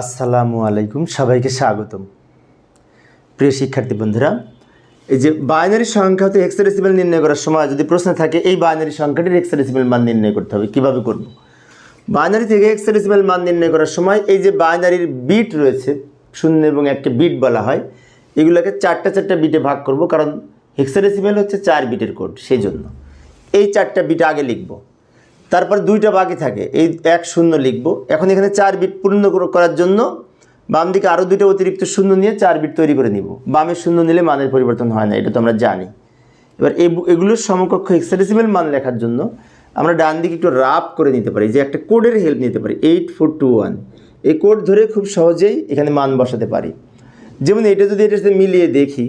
আসসালামু আলাইকুম, সবাইকে স্বাগতম। প্রিয় শিক্ষার্থী বন্ধুরা, এই যে বাইনারি সংখ্যা হতে হেক্সাডেসিমেল নির্ণয় করার সময় যদি প্রশ্ন থাকে, এই বাইনারি সংখ্যাটির হেক্সাডেসিমেল মান নির্ণয় করতে হবে। কীভাবে করব? বাইনারি থেকে হেক্সাডেসিমেল মান নির্ণয় করার সময় এই যে বাইনারির বিট রয়েছে, শূন্য এবং একটা বিট বলা হয়, এগুলোকে চারটা চারটা বিটে ভাগ করব, কারণ হেক্সাডেসিমেল হচ্ছে চার বিটের কোড সেই জন্য এই চারটা বিট আগে লিখব। তারপর দুইটা বাকি থাকে। এই এক শূন্য লিখব। এখন এখানে চার বিট পূর্ণ করার জন্য বাম দিকে আরও দুটো অতিরিক্ত শূন্য নিয়ে চার বিট তৈরি করে নিব। বামের শূন্য নিলে মানের পরিবর্তন হয় না, এটা তো আমরা জানি। এবার এগুলোর সমকক্ষ হেক্সাডেসিমেল মান লেখার জন্য আমরা ডান দিকে একটু রাপ করে নিতে পারি, যে একটা কোডের হেল্প নিতে পারি এইট ফোর টু ওয়ান এই কোড ধরে খুব সহজেই এখানে মান বসাতে পারি। যেমন এটা যদি এটার সাথে মিলিয়ে দেখি,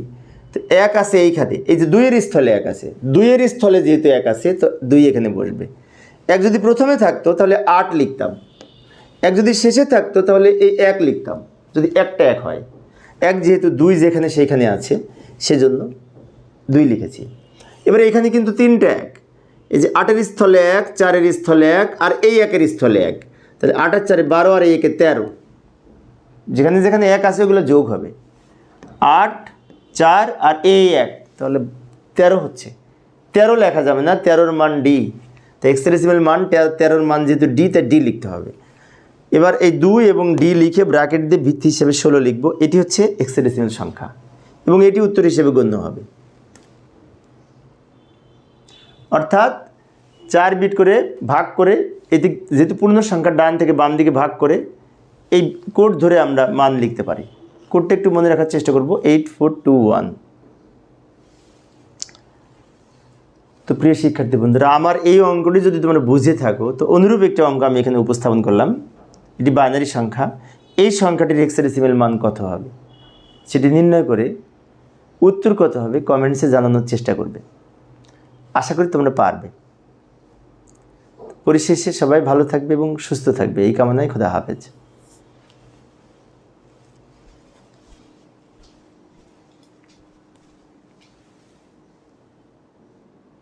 তো এক আছে এইখানে। এই যে দুইয়ের স্থলে এক আছে। দুইয়ের স্থলে যেহেতু এক আছে, তো দুই এখানে বসবে। এক যদি প্রথমে থাকতো, তাহলে আট লিখতাম। এক যদি শেষে থাকতো, তাহলে এই এক লিখতাম। যদি একটা এক হয়। এক যেহেতু দুই যেখানে সেইখানে আছে, সেজন্য দুই লিখেছি। এবার এখানে কিন্তু তিনটা এক। এই যে আটের স্থলে এক, চারের স্থলে এক, আর এই একের স্থলে এক। তাহলে আট আর চারে বারো আর এই একে তেরো। যেখানে যেখানে এক আছে, ওগুলো যোগ হবে। আট, চার আর এই এক। তাহলে তেরো হচ্ছে। তেরো লেখা যাবে না, তেরোর মান ডি। তো এক্সপ্রেসিবল মান তে- তেরোর মান যেহেতু ডি তাই ডি লিখতে হবে। এবার এই দুই এবং ডি লিখে ব্র্যাকেট দিয়ে ভিত্তি হিসেবে ষোলো লিখব। এটি হচ্ছে এক্সপ্রেসিবল সংখ্যা এবং এটি উত্তর হিসেবে গণ্য হবে। অর্থাৎ চার বিট করে ভাগ করে এটি যেহেতু পূর্ণ সংখ্যা ডান থেকে বাম দিকে ভাগ করে এই কোড ধরে আমরা মান লিখতে পারি। কোডটা একটু মনে রাখার চেষ্টা করব। এইট ফোর টু ওয়ান তো প্রিয় শিক্ষার্থী বন্ধুরা, আমার এই অঙ্কটি যদি তোমরা বুঝে থাকো, তো অনুরূপ একটা অঙ্ক আমি এখানে উপস্থাপন করলাম। এটি বাইনারি সংখ্যা। এই সংখ্যাটির হেক্সাডেসিমেল মান কত হবে? সেটি নির্ণয় করে উত্তর কত হবে কমেন্টসে জানানোর চেষ্টা করবে। আশা করি তোমরা পারবে। পরিশেষে সবাই ভালো থাকবে এবং সুস্থ থাকবে। এই কামনায় খোদা হাফেজ।